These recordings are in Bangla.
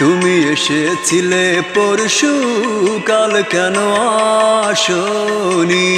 তুমি এসেছিলে পরশু, কাল কেন আসনি?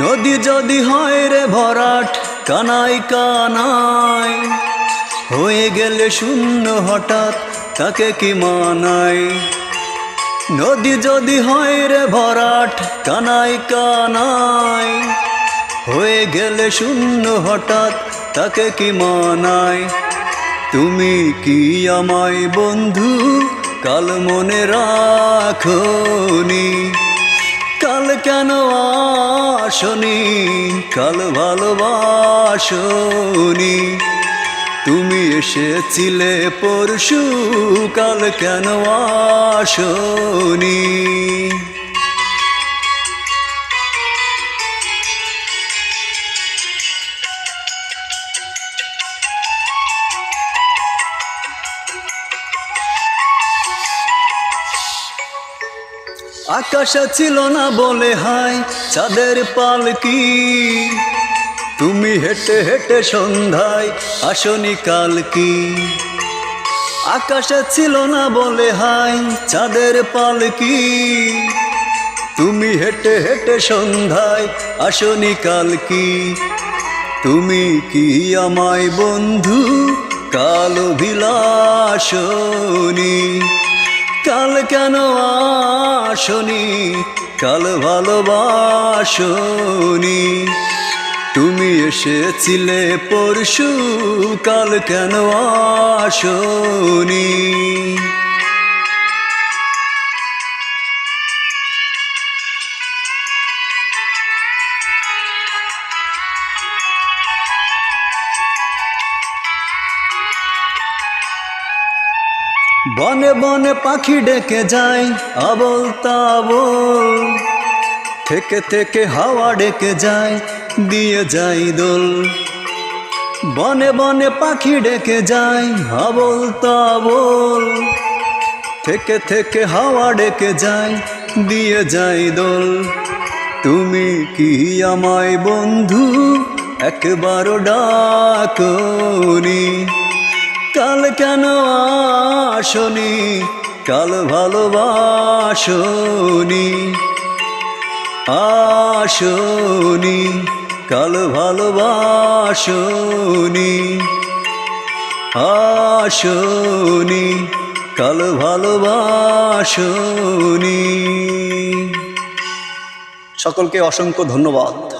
নদী যদি হয় রে ভরাট, কানাই কানাই, হয়ে গেলে শূন্য হঠাৎ তাকে কি মানায় নদী যদি হয় রে ভরাট, কানাই কানাই, হয়ে গেলে শূন্য হঠাৎ তাকে কি মানায় তুমি কি আমায় বন্ধু? কাল মনে রাখনি। কাল কেন আসনি? কাল ভালোবাসনি। তুমি এসেছিলে পরশু কাল কেন আসনি? আকাশে ছিল না বলে হাই চাঁদের পালকি। তুমি হেঁটে হেঁটে সন্ধ্যায় আসনি কাল কি? আকাশে ছিল না বলে হাই, চাঁদের পালকি তুমি হেঁটে হেঁটে সন্ধ্যায় আসনি কাল কি? তুমি কি আমায় বন্ধু? কালো বিলাসনি কাল কেন আসনি? কাল ভালোবাসনি। তুমি এসেছিলে পরশু, কাল কেন আসনি? বনে বনে পাখি ডেকে যায়, আবল তাবল। থেকে থেকে হাওয়া ডেকে যায় দিয়ে যাই দোল। বনে বনে পাখি ডেকে যায়, হবল তাবল। থেকে থেকে হাওয়া ডেকে যায়, দিয়ে যাই দোল। তুমি কি আমায় বন্ধু? একবারও ডাকনি। কাল কেন আসনি? কাল ভালোবাসনি। আসনি। কাল ভালোবাসনি আসনি কাল ভালোবাসনি। সকলকে অসংখ্য ধন্যবাদ।